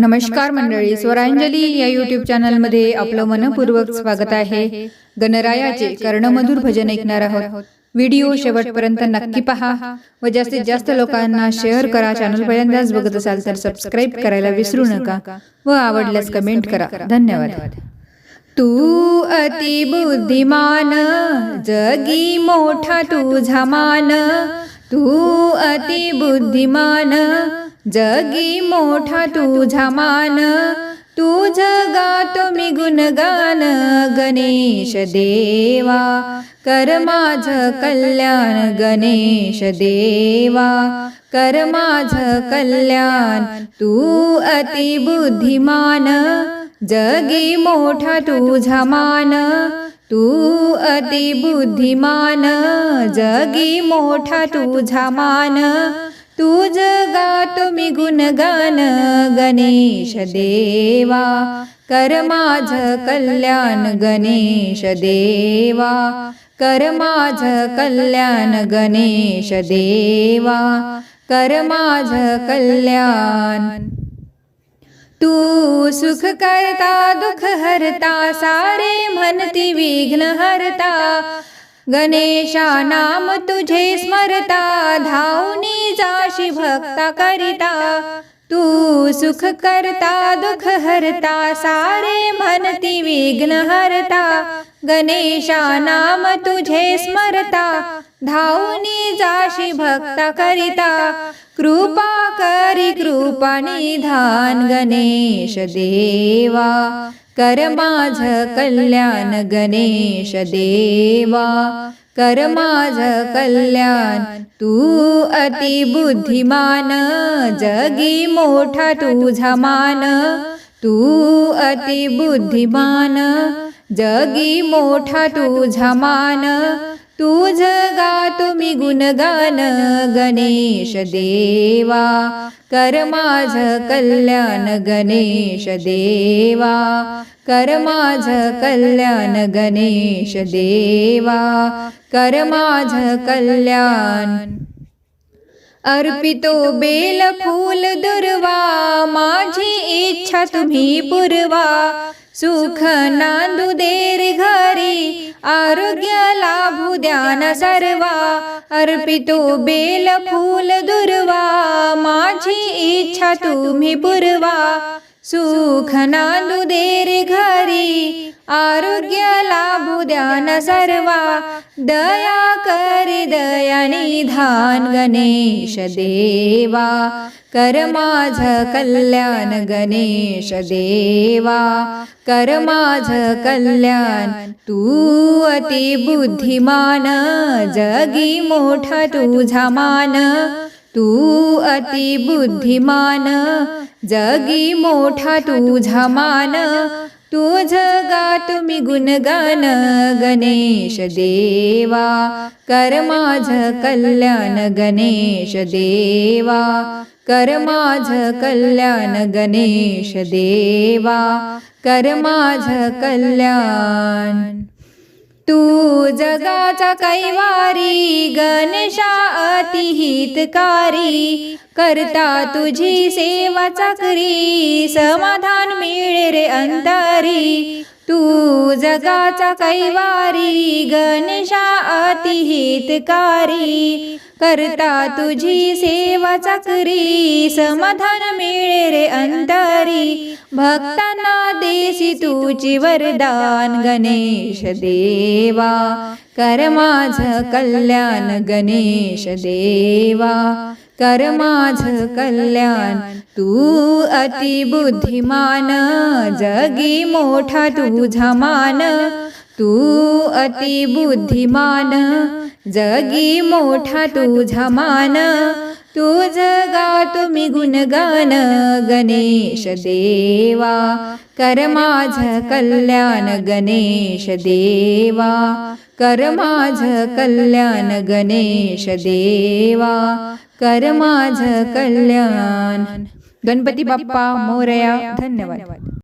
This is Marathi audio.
नमस्कार मंडळी स्वरांजली या युट्यूब चॅनलमध्ये आपलं मनपूर्वक स्वागत आहे. गणरायाचे कर्णमधुर भजन ऐकणार आहोत. व्हिडिओ शेवटपर्यंत नक्की पहा व जास्तीत जास्त लोकांना शेअर करा. चॅनल पहिल्यांदाच बघत असाल तर सबस्क्राईब करायला विसरू नका. व आवडल्यास कमेंट करा. धन्यवाद. तू अति बुद्धिमान जगी मोठा तुझा मान. तू अति बुद्धिमान जगी मोठा तुझा मान तुझ गातो मी गुणगान गणेश देवा कर माझ कल्याण गणेश देवा कर माझ कल्याण तू अति बुद्धिमान जगी मोठा तुझा मान तू अति बुद्धिमान जगी मोठा तुझा मान तूज गातो मी गुणगान गणेश देवा. कर माझ कल्याण गणेश देवा. कर माझ कल्याण गणेश देवा. कर माझ कल्याण. तू सुख करता दुःख हरता सारे म्हणती विघ्न हरता. गणेशा नाम तुझे स्मरता धावनी जाशी भक्ता करिता. तू सुख करता दुख हरता सारे म्हणती विघ्न हरता. गणेशा नाम तुझे स्मरता धावनी जाशी भक्ता करिता कृपा करी कृपा निधान गणेश देवा कर माझ कल्याण गणेश देवा कर माझ कल्याण तू अति बुद्धिमान जगी मोठा तुझा मान तू अति बुद्धिमान जगी मोठा तुझा मान तुझ गा तुम्ही गुणगान गणेश देवा. कर माझ कल्याण गणेश देवा. कर माझ कल्याण गणेश देवा. कर माझ कल्याण अर्पितो बेल फूल दुर्वा माझी इच्छा तुम्ही पुरवा. सुख नांदू देर घरी आरोग्य लाभू द्यान सर्वा. अर्पितो बेल फूल दुर्वा माझी इच्छा तुम्ही पुरवा. सुख नांदू देर घरी आरोग्य लाभ ध्यान सर्वा दया करी दयानिधान गणेश देवा कर माझ कल्याण गणेश देवा कर माझ कल्याण तू अति बुद्धिमान जगी मोठा तुझा मान तू अति बुद्धिमान जगी मोठा तुझा मान तुझ गा तुम्ही गुणगान गणेश देवा. कर माझ कल्याण गणेश देवा. कर माझ कल्याण गणेश देवा. कर माझ कल्याण तू जगाचा कैवारी गणेशा अतिहितकारी करता तुझी सेवा चाकरी समाधान मिळे रे अंतरी तू जगाचा कैवारी गणेशा अतिहितकारी करता तुझी सेवा चाकरी समाधान मिळे रे अंतरी. भक्तांना देसी तुझी वरदान गणेश देवा. कर माझ कल्याण गणेश देवा. कर माझ कल्याण तू अति बुद्धिमान. जगी मोठा तुझा मान. तू अति बुद्धिमान. जगी मोठा तुझा मान तुझ गा तुम्ही गुणगान गणेश देवा कर माझ कल्याण गणेश देवा कर माझ कल्याण गणेश देवा कर माझ कल्याण। गणपती बाप्पा मोरया धन्यवाद।